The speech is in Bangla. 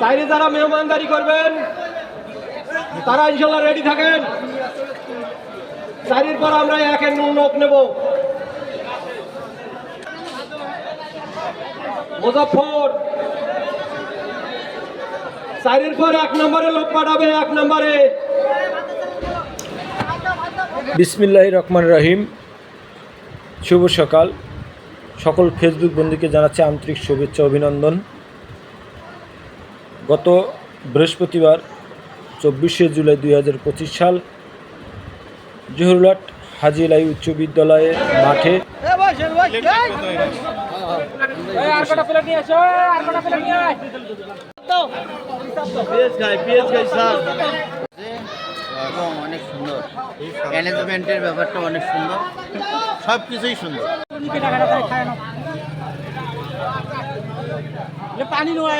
বাইরে যারা মেহমানদারি করবেন, তারা ইনশাল্লাহ রেডি থাকেন। চারির পর আমরা একের নুন লোক নেব। মুজফর চারির পর এক নম্বরে লোক পাঠাবে, এক নম্বরে। বিসমিল্লাহ রহমান রহিম। শুভ সকাল। সকল ফেসবুক বন্ধুকে জানাচ্ছি আন্তরিক শুভেচ্ছা অভিনন্দন। গত বৃহস্পতিবার চব্বিশে জুলাই দুই হাজার পঁচিশ সাল জহুরলাট হাজি লাই উচ্চ বিদ্যালয়ের মাঠে এবং অনেক সুন্দর। ম্যানেজমেন্টের ব্যাপারটা অনেক সুন্দর। সব কিছুই সুন্দর পানি নোয়া